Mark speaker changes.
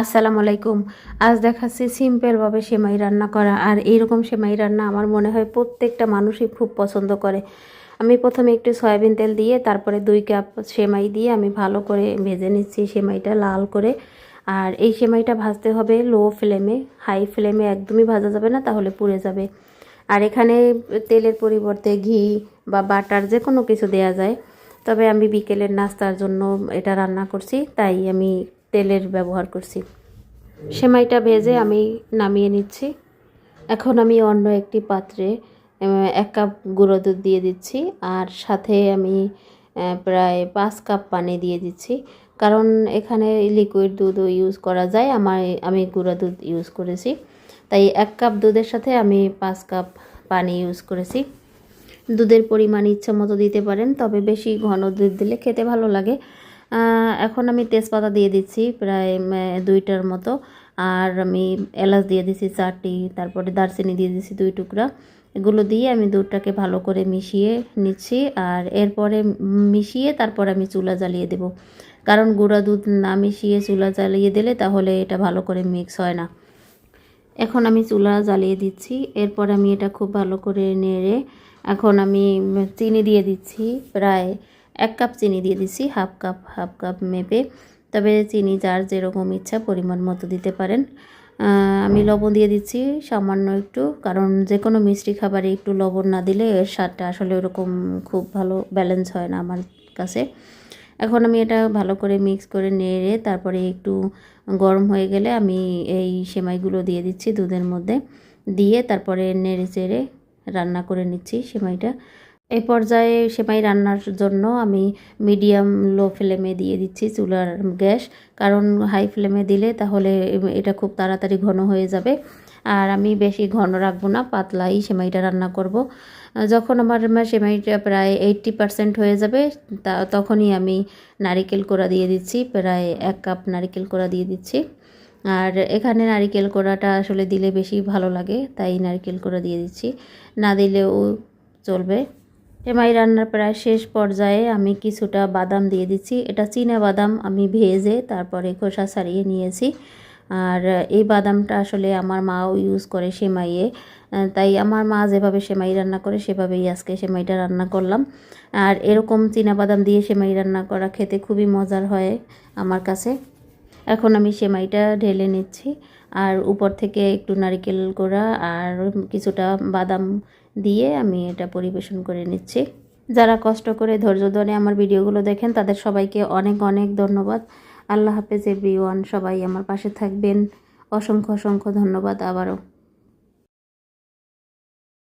Speaker 1: আসসালামু আলাইকুম। আজ দেখাচ্ছি সিম্পলভাবে সেমাই রান্না করা। আর এইরকম সেমাই রান্না আমার মনে হয় প্রত্যেকটা মানুষই খুব পছন্দ করে। আমি প্রথমে একটু সয়াবিন তেল দিয়ে, তারপরে দুই কাপ সেমাই দিয়ে আমি ভালো করে ভেজে নিচ্ছি সেমাইটা লাল করে। আর এই সেমাইটা ভাজতে হবে লো ফ্লেমে, হাই ফ্লেমে একদমই ভাজা যাবে না, তাহলে পুড়ে যাবে। আর এখানে তেলের পরিবর্তে ঘি বা বাটার যে কোনো কিছু দেয়া যায়। তবে আমি বিকেলের নাস্তার জন্য এটা রান্না করছি, তাই আমি তেলের ব্যবহার করছি। সেমাইটা ভেজে আমি নামিয়ে নিচ্ছি। এখন আমি অন্য একটি পাত্রে এক কাপ গুঁড়ো দুধ দিয়ে দিচ্ছি আর সাথে আমি প্রায় পাঁচ কাপ পানি দিয়ে দিচ্ছি। কারণ এখানে লিকুইড দুধও ইউজ করা যায়, আমার, আমি গুঁড়ো দুধ ইউজ করেছি। তাই এক কাপ দুধের সাথে আমি পাঁচ কাপ পানি ইউজ করেছি। দুধের পরিমাণ ইচ্ছা মতো দিতে পারেন, তবে বেশি ঘন দুধ দিলে খেতে ভালো লাগে। এখন আমি তেজপাতা দিয়ে দিচ্ছি প্রায় দুইটার মতো। আর আমি এলাচ দিয়ে দিচ্ছি চারটি, তারপরে দারচিনি দিয়ে দিচ্ছি দুই টুকরা। এগুলো দিয়ে আমি দুধটাকে ভালো করে মিশিয়ে নিচ্ছি আর এরপরে মিশিয়ে তারপর আমি চুলা জ্বালিয়ে দেব। কারণ গুঁড়া দুধ না মিশিয়ে চুলা জ্বালিয়ে দিলে তাহলে এটা ভালো করে মিক্স হয় না। এখন আমি চুলা জ্বালিয়ে দিচ্ছি। এরপর আমি এটা খুব ভালো করে নেড়ে এখন আমি চিনি দিয়ে দিচ্ছি প্রায় এক কাপ চিনি দিয়ে দিচ্ছি, হাফ কাপ হাফ কাপ মেপে। তবে চিনি যার যেরকম ইচ্ছা পরিমাণ মতো দিতে পারেন। আমি লবণ দিয়ে দিচ্ছি, সামান্য একটু, কারণ যে কোনো মিষ্টি খাবারে একটু লবণ না দিলে এর স্বাদটা আসলে ওরকম খুব ভালো ব্যালেন্স হয় না আমার কাছে। এখন আমি এটা ভালো করে মিক্স করে নেড়ে, তারপরে একটু গরম হয়ে গেলে আমি এই সেমাইগুলো দিয়ে দিচ্ছি দুধের মধ্যে। দিয়ে তারপরে নেড়ে চেড়ে রান্না করে নিচ্ছি সেমাইটা। এই পর্যায়ে সেমাই রান্নার জন্য আমি মিডিয়াম লো ফ্লেমে দিয়ে দিচ্ছি চুলার গ্যাস। কারণ হাই ফ্লেমে দিলে তাহলে এটা খুব তাড়াতাড়ি ঘন হয়ে যাবে। আর আমি বেশি ঘন রাখব না, পাতলাই সেমাইটা রান্না করব। যখন আমার সেমাইটা প্রায় এইট্টি পারসেন্ট হয়ে যাবে, তা তখনই আমি নারিকেল কোড়া দিয়ে দিচ্ছি, প্রায় এক কাপ নারিকেল কোড়া দিয়ে দিচ্ছি। আর এখানে নারিকেল কোড়াটা আসলে দিলে বেশি ভালো লাগে, তাই নারিকেল কোড়া দিয়ে দিচ্ছি। না দিলেও চলবে। সেমাই রান্নার প্রায় শেষ পর্যায়ে আমি কিছুটা বাদাম দিয়ে দিচ্ছি। এটা চীনা বাদাম, আমি ভেজে তারপরে খোসা ছাড়িয়ে নিয়েছি। আর এই বাদামটা আসলে আমার মাও ইউজ করে সেমাইয়ে। তাই আমার মা যেভাবে সেমাই রান্না করে, সেভাবেই আজকে সেমাইটা রান্না করলাম। আর এরকম চীনা বাদাম দিয়ে সেমাই রান্না করা খেতে খুবই মজার হয় আমার কাছে। এখন আমি সেমাইটা ঢেলে নিচ্ছি। আর উপর থেকে একটু নারিকেল গোড়া আর কিছুটা বাদাম দিয়ে আমি এটা পরিবেশন করে নিচ্ছি। যারা কষ্ট করে ধৈর্য ধরে আমার ভিডিওগুলো দেখেন, তাদের সবাইকে অনেক অনেক ধন্যবাদ। আল্লাহ হাফেজ এভরি সবাই আমার পাশে থাকবেন। অসংখ্য অসংখ্য ধন্যবাদ আবারও।